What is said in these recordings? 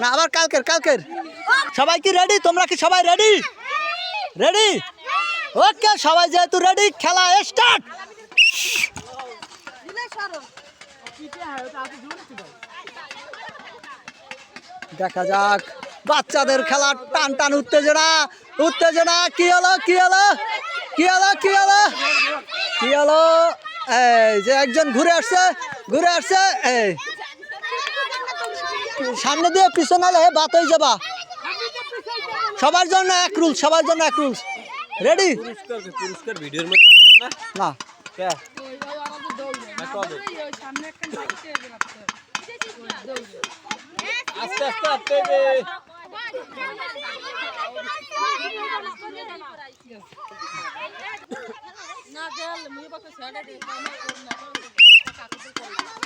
না, আবার কালকের কালকের। সবাই কি রেডি তোমরা কি সবাই রেডি রেডি ওকে সবাই যেহেতু রেডি খেলা স্টার্ট দেখা যাক, বাচ্চাদের খেলা টান টান উত্তেজনা। উত্তেজনা, কি হলো কি হলো? কি হলো কি হলো? কি হলো? এই যে একজন ঘুরে আসছে ঘুরে আসছে, এই। সামনে দিয়ে পিছনে আলে বাত হয়ে যাবা। সবার জন্য এক রুল সবার জন্য এক রুল রেডি না।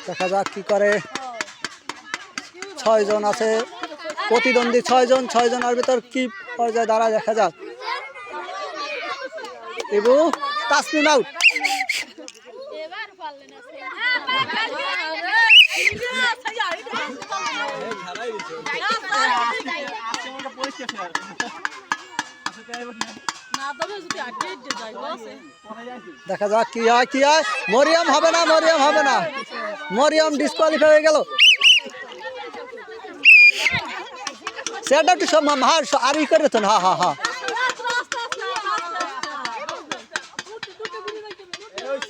দেখা যাক কি করে। ছয়জন আছে। প্রতিদ্বন্দ্বী ছয়জন, ছয়জনের ভিতর কি পর্যায়ে দাঁড়ায় দেখা যাক। এবু তাসমিন আউট দেখা যাক কি হয় কি হয়। মরিয়াম হবে না, মরিয়াম হবে না। মরিয়াম ডিসকোয়ালিফাই হয়ে গেল। হার আর ই করে তো হ্যাঁ হ্যাঁ হ্যাঁ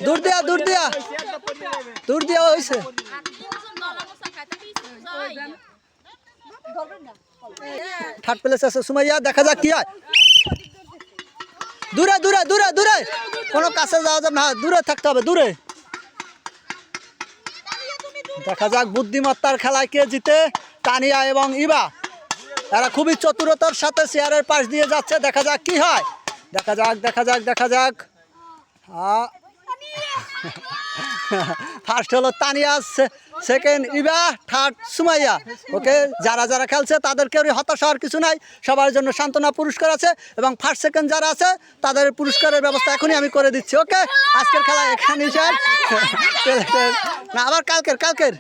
দূর দিয়া দূর দিয়া। দূর দিয়া হয়েছে থার্ড প্লেস আছে, সুমাইয়া, দেখা যাক কি হয়। দূরে দূরে দূরে দূরে। কোনো কাছে যাওয়া যাবে না দূরে থাকতে হবে, দূরে। দেখা যাক, বুদ্ধিমত্তার খেলায় কে জিতে, তানিয়া এবং ইবা। এরা খুবই চতুরতার সাথে চেয়ারের পাশ দিয়ে যাচ্ছে। দেখা যাক কি হয়। দেখা যাক দেখা যাক দেখা যাক। ফার্স্ট হলো Tania second Iba third Sumaiya. Okay যারা যারা খেলছে তাদের কেউ হতাশ হওয়ার কিছু নাই। সবার জন্য সান্ত্বনা পুরস্কার আছে এবং ফার্স্ট সেকেন্ড যারা আছে তাদের পুরস্কারের ব্যবস্থা এখনই আমি করে দিচ্ছি ওকে? আজকের খেলা এখানে না আবার কালকের কালকের।